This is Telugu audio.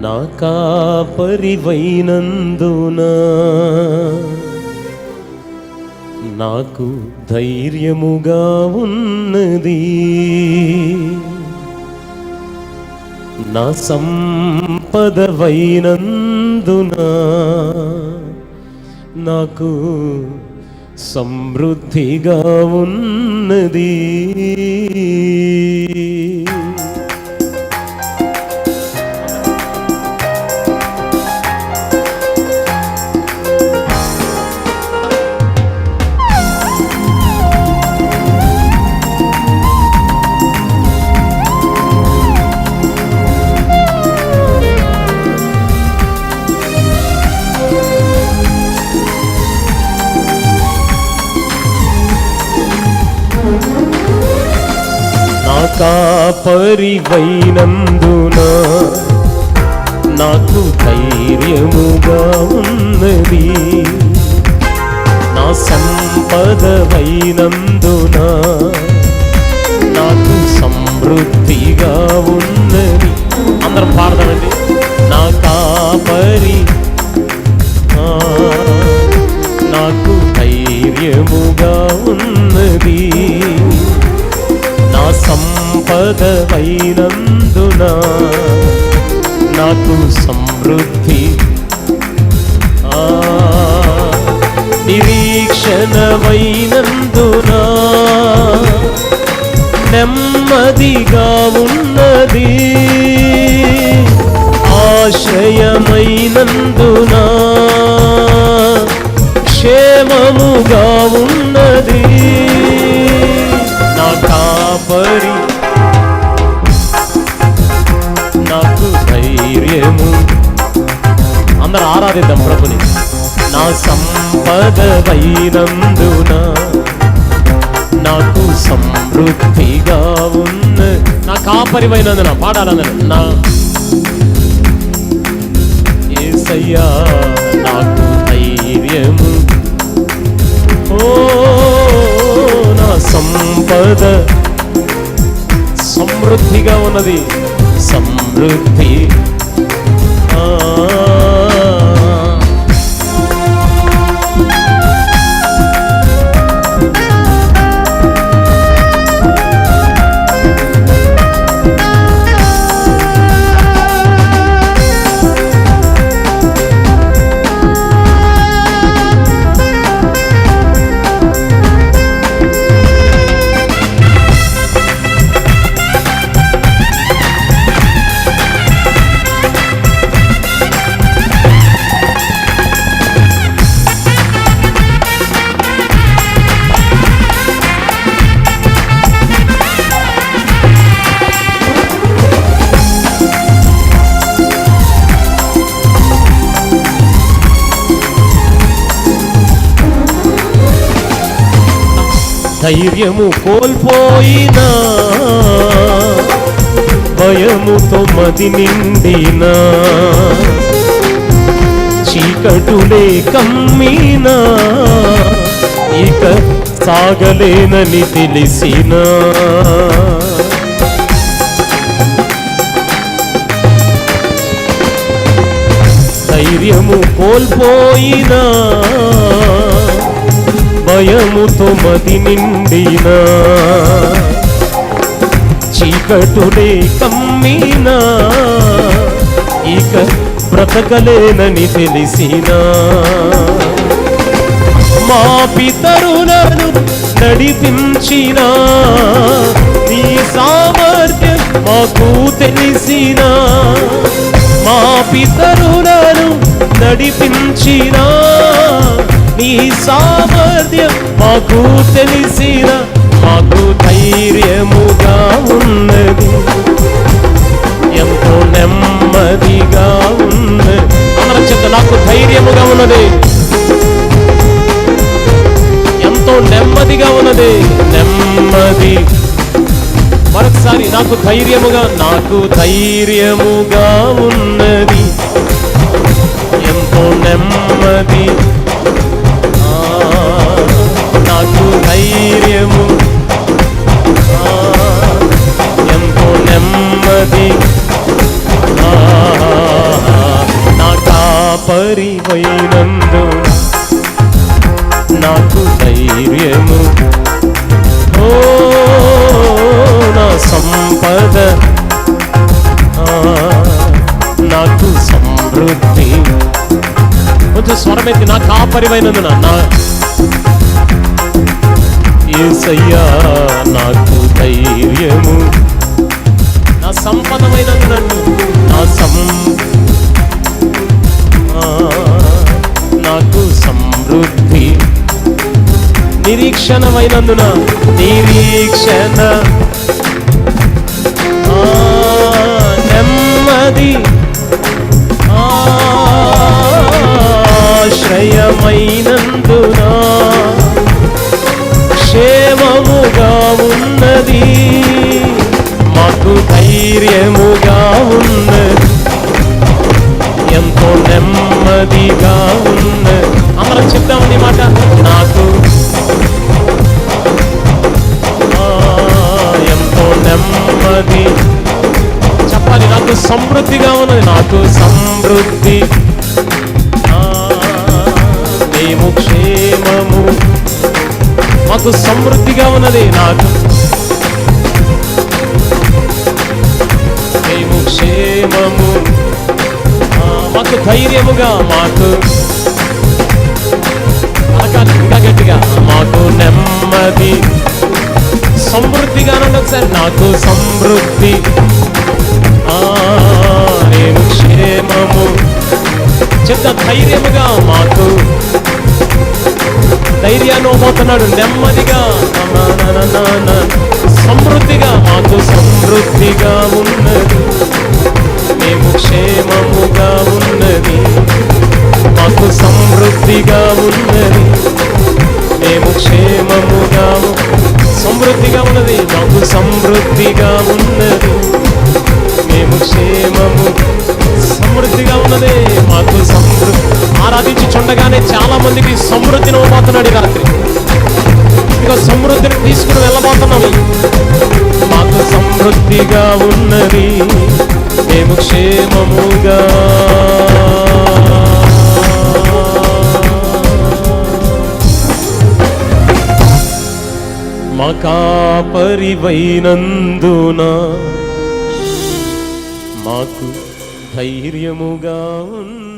నా కాపరివైనందునా నాకు ధైర్యముగా ఉన్నది. నా సంపదవైనందున నాకు సమృద్ధిగా ఉన్నది. కాపరివైనందున నాకు ధైర్యముగా ఉన్నది. నా సంపదవైనందున నాకు సమృద్ధిగా ఉన్నది. అందరం పాడదామండి నా కాపరి సంపదవైనందున నాకు సమృద్ధి. నిరీక్షణమైనందున నెమ్మదిగా ఉన్నది. ఆశ్రయమైనందున క్షేమముగా ఉన్నది. నా కాపరి ఆరాధిద్దాం ప్రభుని నా సంపదవైనందున నాకు సమృద్ధిగా ఉన్న నా కాపరివైనందున పాడాలందరూ నా ఏసయ్యా నాకు ధైర్యము. ఓ నా సంపద సమృద్ధిగా ఉన్నది. సమృద్ధి. ఆ. ధైర్యము కోల్పోయినా భయముతో మది నిండినా చీకటులే కమ్మినా ఇక సాగలేనని తెలిసినా. ధైర్యము కోల్పోయినా భయముతో మది నిండినా చీకటులే కమ్మినా ఇక బ్రతకలేనని తెలిసినా. మా పితరులను నడిపించిన నీ సామర్థ్యం మాకు తెలిసిన. మా పితరులను నడిపించినా నీ సామర్థ్యం మాకు తెలిసిన మాకు ధైర్యముగా ఉన్నది. ఎంతో నెమ్మదిగా ఉన్నది. అందరం చెప్తా నాకు ధైర్యముగా ఉన్నది. ఎంతో నెమ్మదిగా ఉన్నది. నెమ్మది. మరొకసారి నాకు ధైర్యముగా నాకు ధైర్యముగా ఉన్నది. ఎంతో నెమ్మది. నాకు ధైర్యము. ఎంతో నెమ్మది. ఆ, కాపరివైనందు నాకు ధైర్యము. ఓ నా సంపద. నాకు సమృద్ధి. కొంచెం స్వరమైతే నా కాపరివైనందున నా ఏసయ్యా నాకు ధైర్యము. నా సంపదమైనందున నా సం నాకు సమృద్ధి. నిరీక్షణమైనందున నిరీక్షణ. ఆ, నెమ్మది. ఆశ్రయమైన ధైర్యముగా ఉన్నది ఎంతో నెమ్మదిగా ఉన్నది అందరం చెప్తామని మాట. నాకు ఎంతో నెమ్మది. చెప్పాలి నాకు సమృద్ధిగా ఉన్నది నాకు సమృద్ధి. మేము క్షేమము మాకు సమృద్ధిగా ఉన్నది నాకు క్షేమము మాకు ధైర్యముగా మాకు ఇంకా గట్టిగా మాకు నెమ్మది. సమృద్ధిగా నుండి ఒకసారి నాకు సమృద్ధి. నేను క్షేమము. చెత్త ధైర్యముగా మాకు ధైర్యాన్ని పోతున్నాడు నెమ్మదిగా. సమృద్ధిగా మాకు సమృద్ధిగా ఉన్నది. మేము క్షేమముగా ఉన్నది. మాకు సమృద్ధిగా ఉన్నది. మేము క్షేమముగా సమృద్ధిగా ఉన్నది. మాకు సమృద్ధిగా ఉన్నది. మేము క్షేమము సమృద్ధిగా ఉన్నది. మాకు సమృద్ధి ఆరాధించి చూడగానే చాలా మందికి సమృద్ధిని ఇవ్వబోతున్నాడు రాత్రి. ఇక సమృద్ధిని తీసుకుని వెళ్ళబోతున్నాము మాకు సమృద్ధిగా ఉన్నది. మేము క్షేమముగా. మకా మాకు ధైర్యముగా ఉంది